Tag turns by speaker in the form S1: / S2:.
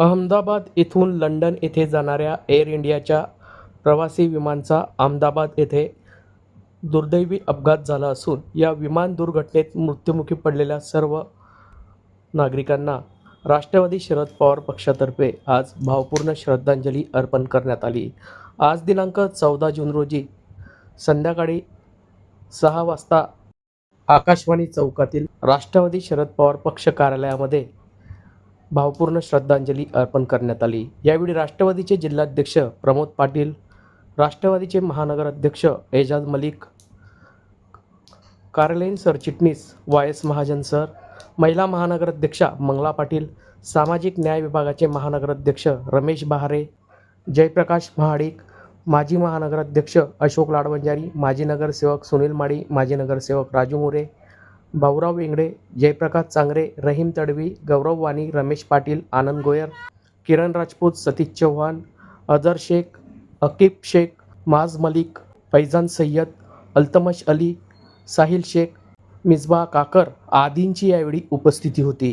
S1: अहमदाबाद येथून लंडन येथे जाणाऱ्या एअर इंडियाच्या प्रवासी विमानचा अहमदाबाद येथे दुर्दैवी अपघात झाला असून या विमान दुर्घटनेत मृत्युमुखी पडलेल्या सर्व नागरिकांना राष्ट्रवादी शरद पवार पक्षातर्फे आज भावपूर्ण श्रद्धांजली अर्पण करण्यात आली. आज दिनांक चौदा जून रोजी संध्याकाळी सहा वाजता आकाशवाणी चौकातील राष्ट्रवादी शरद पवार पक्ष कार्यालयामध्ये भावपूर्ण श्रद्धांजली अर्पण करण्यात आली. यावेळी राष्ट्रवादीचे जिल्हाध्यक्ष प्रमोद पाटील राष्ट्रवादीचे महानगर अध्यक्ष एजाज मलिक कार्यालयीन सरचिटणीस वाय एस महाजन सर महिला महानगर अध्यक्षा मंगला पाटील सामाजिक न्याय विभागाचे महानगर अध्यक्ष रमेश बहारे जयप्रकाश महाडिक माजी महानगर अध्यक्ष अशोक लाडवंजारी माजी नगरसेवक सुनील माळी माजी नगरसेवक राजू मोरे भाऊराव वेंगडे जयप्रकाश चांगरे रहीम तडवी गौरव वाणी रमेश पाटील आनंद गोयर किरण राजपूत सतीश चव्हाण अजर शेख अकीब शेख माज मलिक फैजान सय्यद अल्तमश अली साहिल शेख मिसबा काकर आदींची यावेळी उपस्थिती होती.